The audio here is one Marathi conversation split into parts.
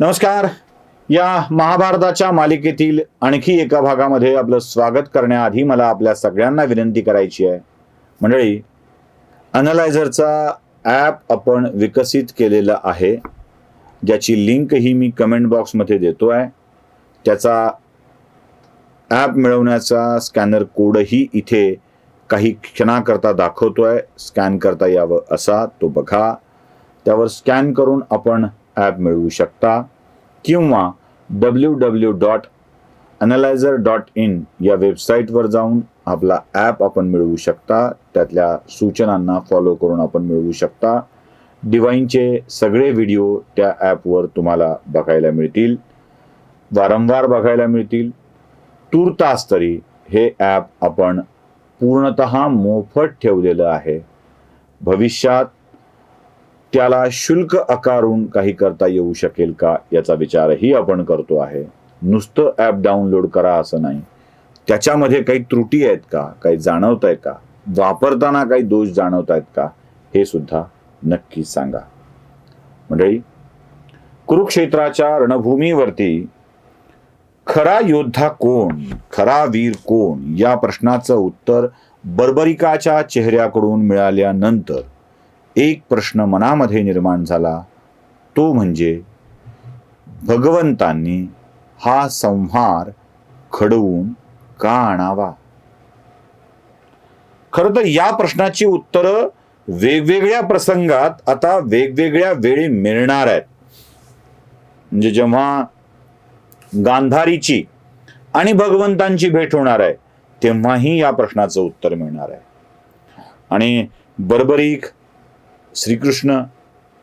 नमस्कार. या महाभारताच्या मालिकेतील आणखी एका भागामध्ये आपलं स्वागत करण्याआधी मला आपल्या सगळ्यांना विनंती करायची आहे. मंडळी अनलायझरचा ॲप आपण विकसित केलेला आहे. ज्याची लिंकही मी कमेंट बॉक्समध्ये देतो आहे. त्याचा ॲप मिळवण्याचा स्कॅनर कोडही इथे काही क्षणाकरता दाखवतो आहे स्कॅन करता यावं असा तो बघा. त्यावर स्कॅन करून आपण ॲप मिळवू शकता किंवा W W dot analyser dot in या वेबसाईटवर जाऊन आपला ॲप आपण मिळवू शकता. त्यातल्या सूचनांना फॉलो करून आपण मिळवू शकता. डिवाईनचे सगळे व्हिडिओ त्या ॲपवर तुम्हाला बघायला मिळतील. वारंवार बघायला मिळतील. तूर्तास तरी हे ॲप आपण पूर्णत मोफत ठेवलेलं आहे. भविष्यात त्याला शुल्क आकारून काही करता येऊ शकेल का याचा विचारही आपण करतो आहे. नुसतं ॲप डाउनलोड करा असं नाही. त्याच्यामध्ये काही त्रुटी आहेत का? काही जाणवत आहे का? वापरताना काही दोष जाणवत आहेत का? हे सुद्धा नक्की सांगा. मंडळी कुरुक्षेत्राच्या रणभूमीवरती खरा योद्धा कोण? खरा वीर कोण? या प्रश्नाचं उत्तर बर्बरिकाच्या चेहऱ्याकडून मिळाल्यानंतर एक प्रश्न मनामध्ये निर्माण झाला. तो म्हणजे भगवंतांनी हा संहार खडवून का आणावा? खरं तर या प्रश्नाची उत्तरं वेगवेगळ्या प्रसंगात आता वेगवेगळ्या वेळी मिळणार आहेत. म्हणजे जेव्हा गांधारीची आणि भगवंतांची भेट होणार आहे तेव्हाही या प्रश्नाचं उत्तर मिळणार आहे. आणि बर्बरीक श्रीकृष्ण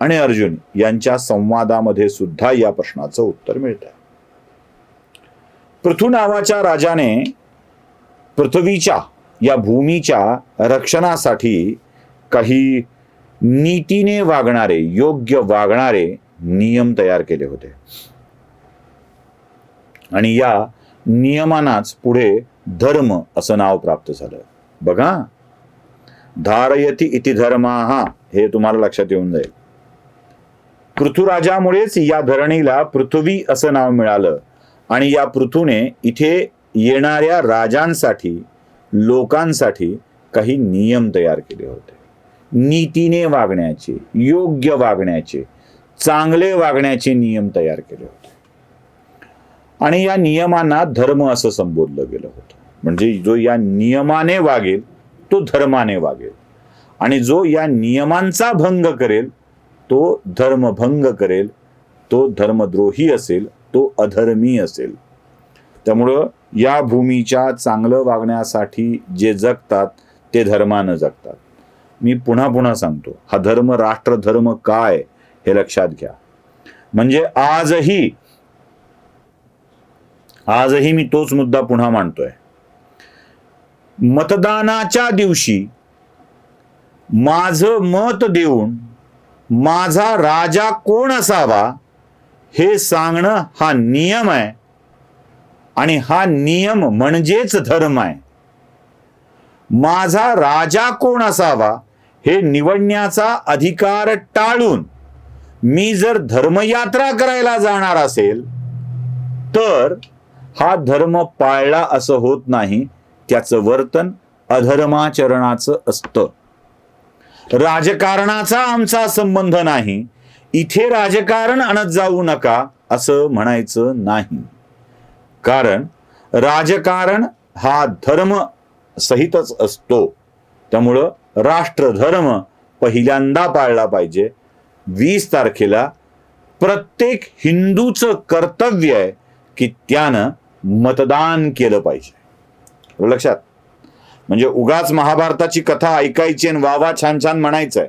आणि अर्जुन यांच्या संवादामध्ये सुद्धा या प्रश्नाचं उत्तर मिळत पृथ्वी पृथू नावाच्या राजाने पृथ्वीच्या या भूमीच्या रक्षणासाठी काही नीतीने वागणारे योग्य वागणारे नियम तयार केले होते. आणि या नियमानाच पुढे धर्म असं नाव प्राप्त झालं. बघा धारयती इति धर्मा हे तुम्हाला लक्षात येऊन जाईल. पृथ्वीराजामुळेच या धरणीला पृथ्वी असं नाव मिळालं. आणि या पृथूने इथे येणाऱ्या राजांसाठी लोकांसाठी काही नियम तयार केले होते. नीतीने वागण्याचे योग्य वागण्याचे चांगले वागण्याचे नियम तयार केले होते. आणि या नियमांना धर्म असं संबोधलं गेलं होतं. म्हणजे जो या नियमाने वागेल तो धर्माने वागेल. आणि जो या नियमांचा भंग करेल तो धर्मभंग करेल तो धर्मद्रोही असेल तो अधर्मी असेल. त्यामुळं या भूमीच्या चांगलं वागण्यासाठी जे जगतात ते धर्मानं जगतात. मी पुन्हा पुन्हा सांगतो हा धर्म राष्ट्रधर्म काय हे लक्षात घ्या. म्हणजे आजही आजही मी तोच मुद्दा पुन्हा मांडतोय. मतदानाच्या दिवशी माझं मत देऊन माझा राजा कोण असावा हे सांगणं हा नियम आहे. आणि हा नियम म्हणजेच धर्म आहे. माझा राजा कोण असावा हे निवडण्याचा अधिकार टाळून मी जर धर्मयात्रा करायला जाणार असेल तर हा धर्म पाळला असं होत नाही. त्याचं वर्तन अधर्माचरणाचं असतं. राजकारणाचा आमचा संबंध नाही. इथे राजकारण आणत जाऊ नका असं म्हणायचं नाही. कारण राजकारण हा धर्म सहितच असतो. त्यामुळं राष्ट्रधर्म पहिल्यांदा पाळला पाहिजे. वीस तारखेला प्रत्येक हिंदूचं कर्तव्य आहे की त्यानं मतदान केलं पाहिजे. लक्षात? म्हणजे उगाच महाभारताची कथा ऐकायची आणि वा वा छान छान म्हणायचंय.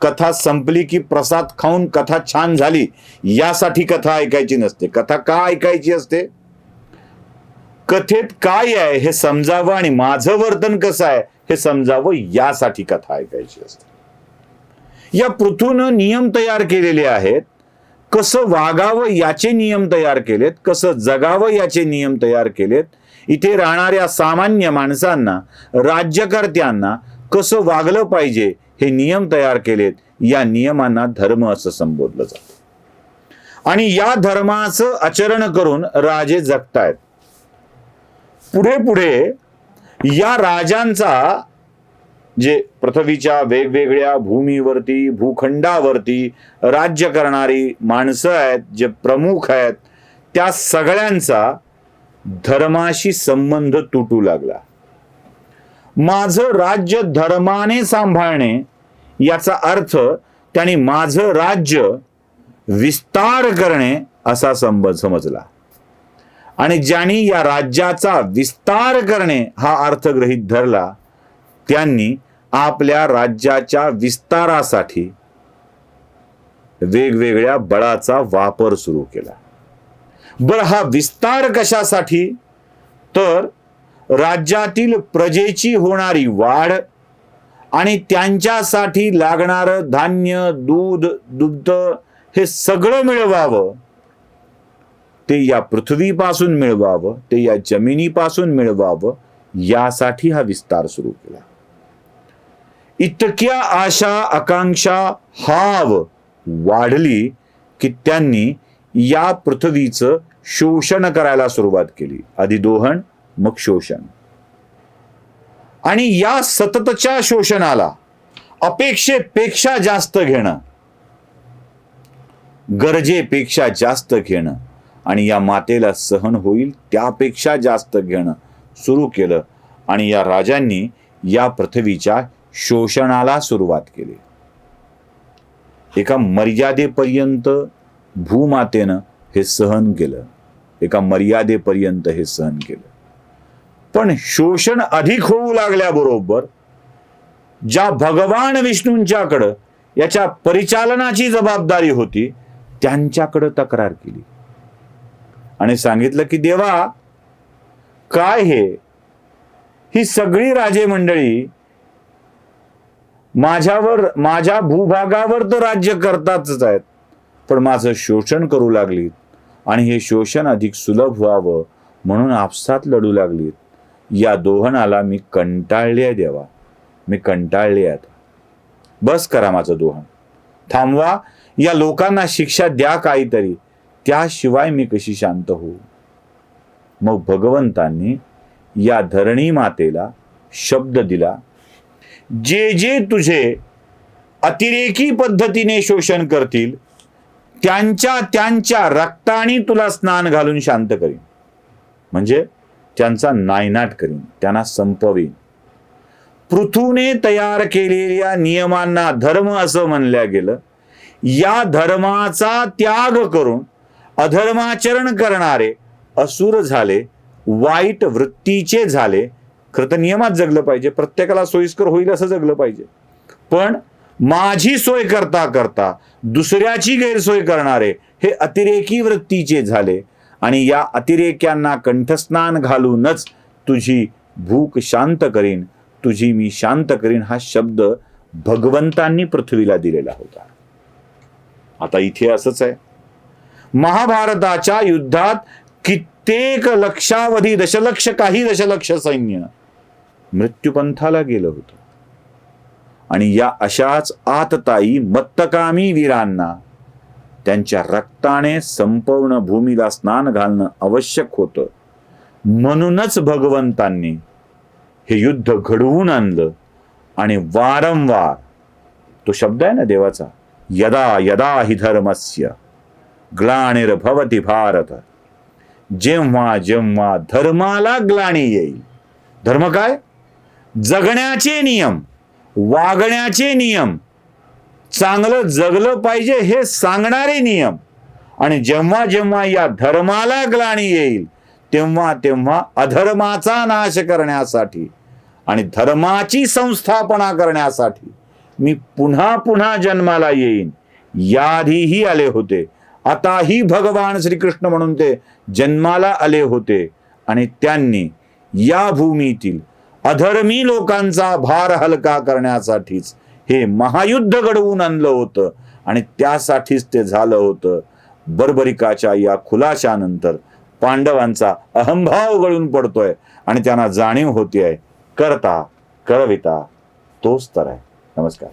कथा संपली की प्रसाद खाऊन कथा छान झाली यासाठी कथा ऐकायची नसते. कथा का ऐकायची असते? कथेत काय आहे हे समजावं आणि माझं वर्तन कसं आहे हे समजावं यासाठी कथा ऐकायची असते. या पृथूनं नियम तयार केलेले आहेत. कसं वागावं याचे नियम तयार केलेत कसं जगावं याचे नियम तयार केलेत इथे राहणाऱ्या सामान्य माणसांना राज्यकर्त्यांना कसं वागलं पाहिजे हे नियम तयार केलेत या नियमांना धर्म असं संबोधलं जातं. आणि या धर्माचं आचरण करून राजे जगतायत. पुढे पुढे या राजांचा जे पृथ्वीच्या वेगवेगळ्या भूमीवरती भूखंडावरती राज्य करणारी माणसं आहेत जे प्रमुख आहेत त्या सगळ्यांचा धर्माशी संबंध तुटू लागला. माझं राज्य धर्माने सांभाळणे याचा अर्थ त्यांनी माझं राज्य विस्तार करणे असा संबंध समजला. आणि ज्यांनी या राज्याचा विस्तार करणे हा अर्थ गृहीत धरला त्यांनी आपल्या राज्याच्या विस्तारासाठी वेगवेगळ्या बळाचा वापर सुरू केला. बर हा विस्तार कशासाठी? तर राज्यातील प्रजेची होणारी वाढ आणि त्यांच्यासाठी लागणारं धान्य दूध दुग्ध हे सगळं मिळवावं. ते या पृथ्वीपासून मिळवावं ते या जमिनीपासून मिळवावं यासाठी हा विस्तार सुरू केला. इतक्या आशा आकांक्षा हाव वाढली की त्यांनी या पृथ्वीचं शोषण करायला सुरुवात केली. आधी दोहन मग शोषण. आणि या सततच्या शोषणाला अपेक्षेपेक्षा जास्त घेणं गरजेपेक्षा जास्त घेणं आणि या मातेला सहन होईल त्यापेक्षा जास्त घेणं सुरू केलं आणि या राजांनी या पृथ्वीच्या शोषणाला सुरुवात केली. एका मर्यादेपर्यंत भूमातेनं हे सहन केलं. एका मर्यादेपर्यंत हे सहन केलं. पण शोषण अधिक होऊ लागल्याबरोबर ज्या भगवान विष्णूंच्याकडं याच्या परिचालनाची जबाबदारी होती त्यांच्याकडं तक्रार केली. आणि सांगितलं की देवा काय हे? ही सगळी राजे मंडळी माझ्यावर माझ्या भूभागावर तर राज्य करतातच आहेत. पण माझं शोषण करू लागलीत आणि हे शोषण अधिक सुलभ व्हावं म्हणून आपसात लढू लागलीत. या दोहनाला मी कंटाळले देवा. मी कंटाळले आता. बस करा माझं दोहन. थांबवा या लोकांना शिक्षा द्या काहीतरी. त्याशिवाय मी कशी शांत होऊ? मग भगवंतांनी या धरणी मातेला शब्द दिला जे जे तुझे अतिरेकी पद्धतीने शोषण करतील त्यांच्या त्यांच्या रक्ताने तुला स्नान घालून शांत करीन. म्हणजे त्यांचा नायनाट करीन त्यांना संपवीन. पृथूने तयार केलेल्या नियमांना धर्म असं म्हणल्या गेलं. या धर्माचा त्याग करून अधर्माचरण करणारे असुर झाले वाईट वृत्तीचे खरं तर नियमात जगलं पाहिजे प्रत्येकाला सोयीस्कर होईल असं जगलं पाहिजे. पण माझी सोय करता करता दुसऱ्याची गैरसोय करणारे हे अतिरेकी वृत्तीचे झाले. आणि या अतिरेक्यांना कंठस्नान घालूनच तुझी भूक शांत करीन. तुझी मी शांत करीन हा शब्द भगवंतांनी पृथ्वीला दिलेला होता. आता इथे असंच आहे. महाभारताच्या युद्धात कित्येक लक्षावधी दशलक्ष काही दशलक्ष सैन्य मृत्यूपंथाला गेलं होतं. आणि या अशाच आतताई मत्तकामी वीरांना त्यांच्या रक्ताने संपूर्ण भूमीला स्नान घालणं आवश्यक होतं. म्हणूनच भगवंतांनी हे युद्ध घडवून आणलं आणि वारंवार तो शब्द आहे ना देवाचा यदा यदा हि धर्मस्य ग्लानिर्भवती भारत. जेव्हा जेव्हा धर्माला ग्लाणी येईल. धर्म काय? जगण्याचे नियम. वागण्याचे नियम. चांगलं जगलं पाहिजे हे सांगणारे नियम. आणि जेव्हा जेव्हा या धर्माला ग्लानी येईल तेव्हा तेव्हा अधर्माचा नाश करण्यासाठी आणि धर्माची संस्थापना करण्यासाठी मी पुन्हा पुन्हा जन्माला येईन. याआधीही आले होते. आताही भगवान श्रीकृष्ण म्हणून ते जन्माला आले होते आणि त्यांनी या भूमीतील अधर्मी लोकांचा भार हलका करण्यासाठीच हे महायुद्ध घडवून आणलं होतं आणि त्यासाठीच ते झालं होतं. बर्बरिकाच्या या खुलाशानंतर पांडवांचा अहंभाव गळून पडतोय आणि त्यांना जाणीव होती आहे करता करविता तोच तर आहे. नमस्कार.